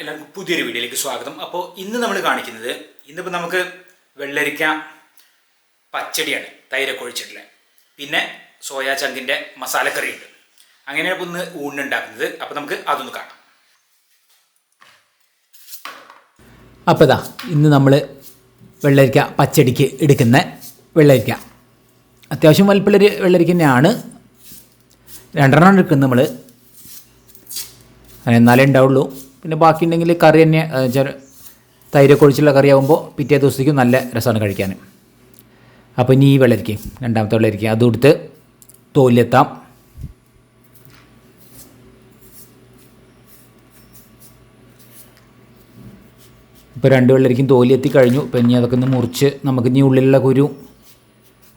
എല്ലാവർക്കും പുതിയൊരു വീഡിയോയിലേക്ക് സ്വാഗതം. അപ്പോൾ ഇന്ന് നമ്മൾ കാണിക്കുന്നത് ഇന്നിപ്പോൾ നമുക്ക് വെള്ളരിക്ക പച്ചടിയാണ് തൈരൊക്കെ ഒഴിച്ചിട്ടുള്ളത് പിന്നെ സോയാ ചങ്കിന്റെ മസാലക്കറി ഉണ്ട്. അങ്ങനെയാണ് ഇപ്പോൾ ഇന്ന് ഊണുണ്ടാക്കുന്നത് അപ്പോൾ നമുക്ക് അതൊന്ന് കാണാം. അപ്പോൾ ഇതാ ഇന്ന് നമ്മൾ വെള്ളരിക്ക പച്ചടിക്ക് എടുക്കുന്ന വെള്ളരിക്ക. അത്യാവശ്യം വലിപ്പുള്ളൊരു വെള്ളരിക്ക തന്നെയാണ്. രണ്ടെണ്ണം എടുക്കുന്നത് നമ്മൾ എന്നാലേ ഉണ്ടാവുള്ളൂ. പിന്നെ ബാക്കി ഉണ്ടെങ്കിൽ കറി തന്നെ തൈരൊക്കെ ഒഴിച്ചുള്ള കറി ആകുമ്പോൾ പിറ്റേ ദിവസത്തേക്കും നല്ല രസമാണ് കഴിക്കാൻ. അപ്പോൾ ഇനി ഈ വെള്ളരിക്കും രണ്ടാമത്തെ വെള്ളരിക്കും. അത് കൊടുത്ത് തോലിലെത്താം. ഇപ്പോൾ രണ്ട് വെള്ളരിക്കും തോലി എത്തി കഴിഞ്ഞു. ഇപ്പം ഇനി അതൊക്കെ ഒന്ന് മുറിച്ച് നമുക്ക് ഇനി ഉള്ളിലുള്ള കുരു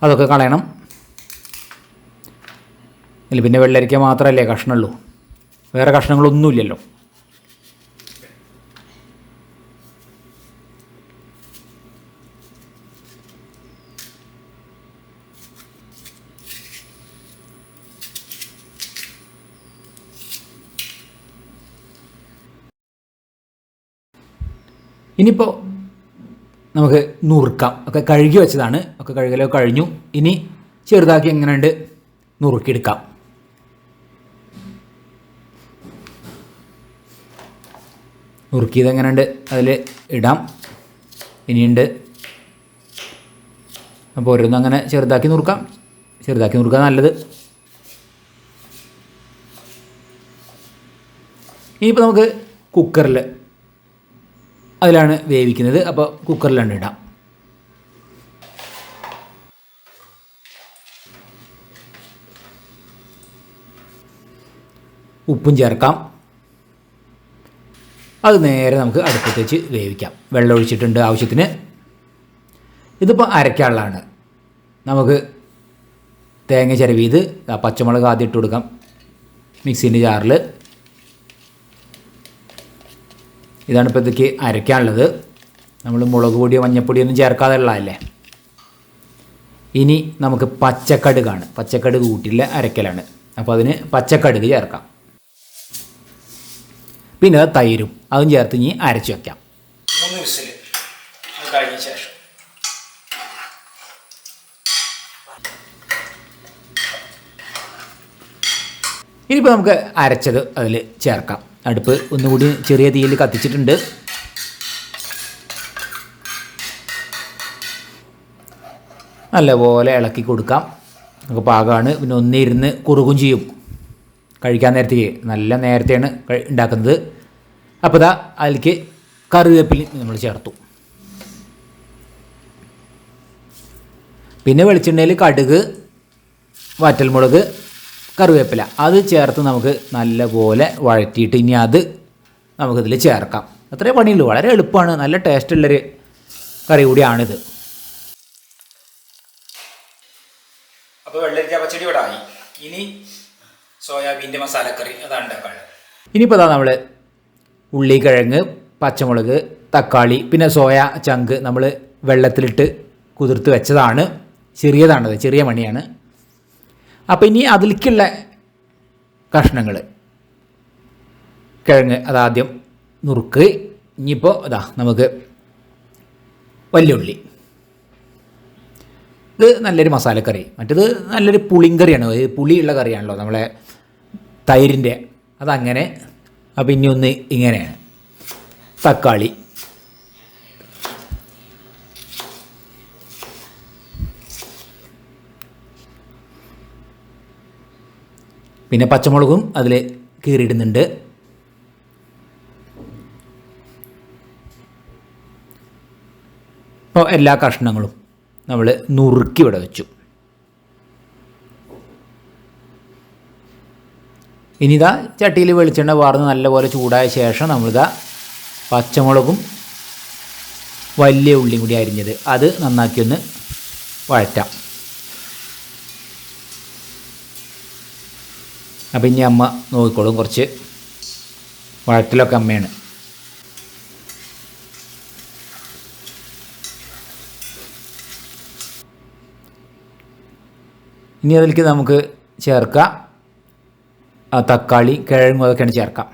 അതൊക്കെ കളയണം. അല്ല പിന്നെ വെള്ളരിക്ക മാത്രമല്ലേ കഷ്ണമുള്ളൂ. വേറെ കഷ്ണങ്ങളൊന്നുമില്ലല്ലോ. ഇനിയിപ്പോൾ നമുക്ക് നുറുക്കാം. ഒക്കെ കഴുകി വെച്ചതാണ്. ഒക്കെ കഴുകലൊക്കെ കഴിഞ്ഞു. ഇനി ചെറുതാക്കി എങ്ങനെയുണ്ട്? നുറുക്കിയെടുക്കാം. നുറുക്കിയത് എങ്ങനെയുണ്ട്? അതിൽ ഇടാം. ഇനിയുണ്ട്. അപ്പോൾ ഓരോന്നും അങ്ങനെ ചെറുതാക്കി നുറുക്കാം. ചെറുതാക്കി നുറുക്കാൻ നല്ലത്. ഇനിയിപ്പോൾ നമുക്ക് കുക്കറിൽ അതിലാണ് വേവിക്കുന്നത്. അപ്പോൾ കുക്കറിലാണ് ഇടാം. ഉപ്പും ചേർക്കാം. അത് നേരെ നമുക്ക് അടുപ്പത്ത് വെച്ച് വേവിക്കാം. വെള്ളം ഒഴിച്ചിട്ടുണ്ട് ആവശ്യത്തിന്. ഇതിപ്പോൾ അരയ്ക്കാനുള്ളതാണ് നമുക്ക് തേങ്ങ ചിരവി ഇത് പച്ചമുളക് ആദ്യം ഇട്ട് കൊടുക്കാം. മിക്സീന്റെ ജാറിൽ ഇതാണ് ഇപ്പോൾ ഇതൊക്കെ അരയ്ക്കാനുള്ളത്. നമ്മൾ മുളക് പൊടിയോ മഞ്ഞപ്പൊടിയോ ഒന്നും ചേർക്കാതെ ഉള്ളതല്ലേ ഇനി നമുക്ക് പച്ചക്കടുകാണ് പച്ചക്കടുക് കൂട്ടിയുള്ള അരക്കലാണ് അപ്പോൾ അതിന് പച്ചക്കടുക് ചേർക്കാം. പിന്നെ തൈരും അതും ചേർത്ത് ഇനി അരച്ച് വയ്ക്കാം മൂന്ന് വിസിൽ അത് കഴിഞ്ഞ ശേഷം. ഇനിയിപ്പോൾ നമുക്ക് അരച്ചത് അതിൽ ചേർക്കാം. അടുപ്പ് ഒന്നുകൂടി ചെറിയ തീയിൽ കത്തിച്ചിട്ടുണ്ട്. നല്ലപോലെ ഇളക്കി കൊടുക്കാം. നമുക്ക് പാകമാണ് പിന്നെ ഒന്നിരുന്ന് കുറുകും ചെയ്യും. കഴിക്കാൻ നേരത്തേക്ക്. നല്ല നേരത്തെയാണ് ഉണ്ടാക്കുന്നത്. അപ്പോൾ ഇതാ അതിലേക്ക് കറിവേപ്പില നമ്മൾ ചേർത്തു. പിന്നെ വെളിച്ചെണ്ണയിൽ കടുക് വറ്റൽമുളക് കറിവേപ്പില. അത് ചേർത്ത് നമുക്ക് നല്ലപോലെ വഴറ്റിയിട്ട് ഇനി അത് നമുക്കിതിൽ ചേർക്കാം. അത്രേ പണിയുള്ളൂ. വളരെ എളുപ്പമാണ്. നല്ല ടേസ്റ്റ് ടേസ്റ്റുള്ളൊരു കറി കൂടിയാണിത്. അപ്പോൾ വെള്ളരിക്ക പച്ചടി ഇവിടെ ആയി. ഇനി സോയാബീന്റെ മസാലക്കറി അതാണ് ഉണ്ടാക്കാൻ ഇനിയിപ്പോൾ അതാ നമ്മൾ ഉള്ളി കിഴങ്ങ് പച്ചമുളക് തക്കാളി പിന്നെ സോയ ചങ്ക് നമ്മൾ വെള്ളത്തിലിട്ട് കുതിർത്ത് വെച്ചതാണ്. ചെറിയതാണത്. ചെറിയ മണിയാണ്. അപ്പോൾ ഇനി അതിലേക്കുള്ള കഷ്ണങ്ങൾ. കിഴങ്ങ് അതാദ്യം നുറുക്ക്. ഇനിയിപ്പോൾ അതാ നമുക്ക് വല്യുള്ളി ഇത് നല്ലൊരു മസാലക്കറി. മറ്റേത് നല്ലൊരു പുളിങ്കറിയാണ്. പുളിയുള്ള കറിയാണല്ലോ നമ്മളെ തൈരിന്റെ. അതങ്ങനെ. അപ്പം ഇനി ഒന്ന് ഇങ്ങനെയാണ് തക്കാളി. പിന്നെ പച്ചമുളകും അതിൽ കീറിയിടുന്നുണ്ട്. അപ്പോൾ എല്ലാ കഷ്ണങ്ങളും നമ്മൾ നുറുക്കി ഇവിടെ വെച്ചു. ഇനി ഇതാ ചട്ടിയിൽ വെളിച്ചെണ്ണ വാർന്ന് നല്ലപോലെ ചൂടായ ശേഷം നമ്മളിതാ പച്ചമുളകും വലിയ ഉള്ളിയും കൂടി അരിഞ്ഞത്. അത് നന്നാക്കി ഒന്ന് വഴറ്റാം. അപ്പം ഇനി അമ്മ നോക്കിക്കോളും കുറച്ച് വഴക്കിലൊക്കെ അമ്മയാണ്. ഇനി അതിലേക്ക് നമുക്ക് ചേർക്കാം. തക്കാളി കിഴങ്ങും അതൊക്കെയാണ് ചേർക്കാം.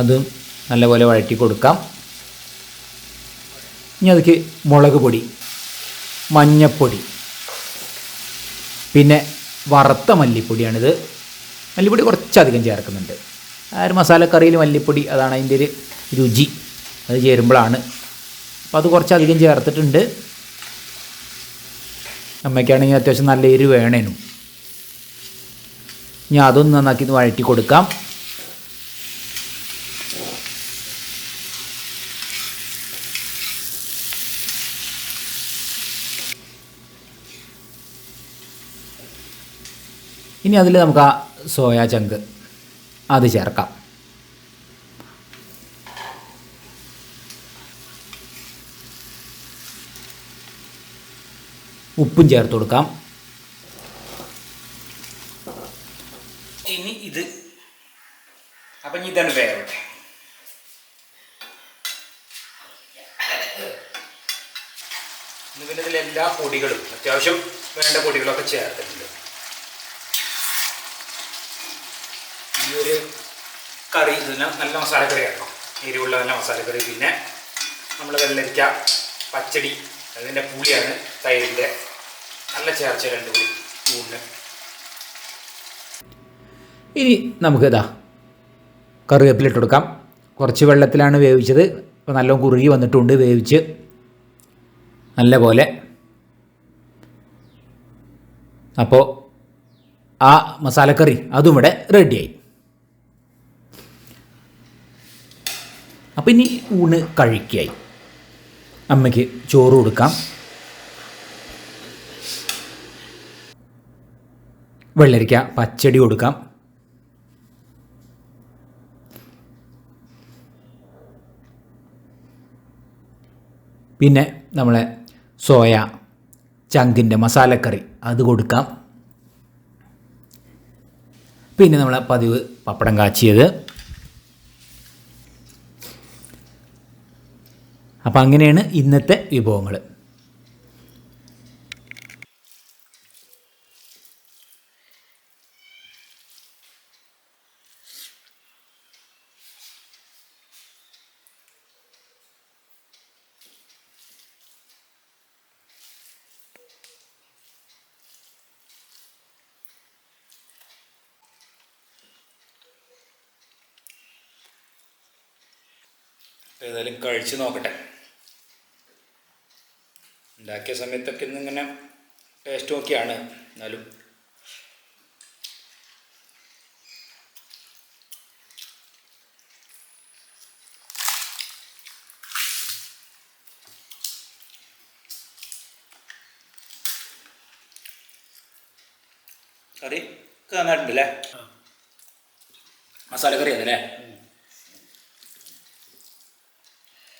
അതും നല്ലപോലെ വഴറ്റി കൊടുക്കാം. ഇനി അതിക്ക് മുളക് പൊടി മഞ്ഞപ്പൊടി പിന്നെ വറുത്ത മല്ലിപ്പൊടിയാണിത്. മല്ലിപ്പൊടി കുറച്ചധികം ചേർക്കുന്നുണ്ട്. ആ ഒരു മസാലക്കറിയിൽ മല്ലിപ്പൊടി അതാണ് അതിന്റെ ഒരു രുചി. അത് ചേരുമ്പോഴാണ്. അപ്പോൾ അത് കുറച്ചധികം ചേർത്തിട്ടുണ്ട്. അമ്മയ്ക്കാണെങ്കിൽ അത്യാവശ്യം നല്ല എരിവ് വേണേനും. ഞാൻ അതൊന്ന് നന്നാക്കി വഴറ്റി കൊടുക്കാം. ഇനി അതിൽ നമുക്ക് ആ സോയാ ചങ്ക് അത് ചേർക്കാം. ഉപ്പും ചേർത്ത് കൊടുക്കാം. ഇനി ഇത്. അപ്പം ഇതാണ് വേവട്ടെ. ഇതിലെല്ലാ എല്ലാ പൊടികളും അത്യാവശ്യം വേണ്ട പൊടികളൊക്കെ ചേർത്തിട്ടുണ്ട്. ഈ ഒരു കറി ഇതിന് നല്ല മസാലക്കറി ആട്ടോ എരിവുള്ള നല്ല മസാലക്കറി. പിന്നെ നമ്മൾ വെള്ളരിക്ക പച്ചടി അതിന്റെ പുളിയാണ് തൈരിന്റെ. നല്ല ചേർച്ച രണ്ട് പുളി ഊണ്. ഇനി നമുക്കിതാ കറിവേപ്പിലിട്ട് കൊടുക്കാം. കുറച്ച് വെള്ളത്തിലാണ് വേവിച്ചത്. അപ്പോൾ നല്ല കുറുകി വന്നിട്ടുണ്ട് വേവിച്ച്. നല്ല പോലെ. അപ്പോൾ ആ മസാലക്കറി അതും ഇവിടെ റെഡിയായി അപ്പോൾ ഇനി ഊണ് കഴിക്കായി അമ്മയ്ക്ക് ചോറ് കൊടുക്കാം. വെള്ളരിക്ക പച്ചടി കൊടുക്കാം. പിന്നെ നമ്മളെ സോയ ചങ്കിന്റെ മസാലക്കറി അത് കൊടുക്കാം. പിന്നെ നമ്മളെ പതിവ് പപ്പടം കാച്ചിയത്. അപ്പം അങ്ങനെയാണ് ഇന്നത്തെ വിഭവങ്ങൾ ഏതായാലും കഴിച്ചു നോക്കട്ടെ. ഉണ്ടാക്കിയ സമയത്തൊക്കെ ഇന്നിങ്ങനെ ടേസ്റ്റ് നോക്കിയാണ് എന്നാലും. കറി നന്നായിട്ടുണ്ടല്ലേ മസാല കറി അതല്ലേ അപ്പോൾ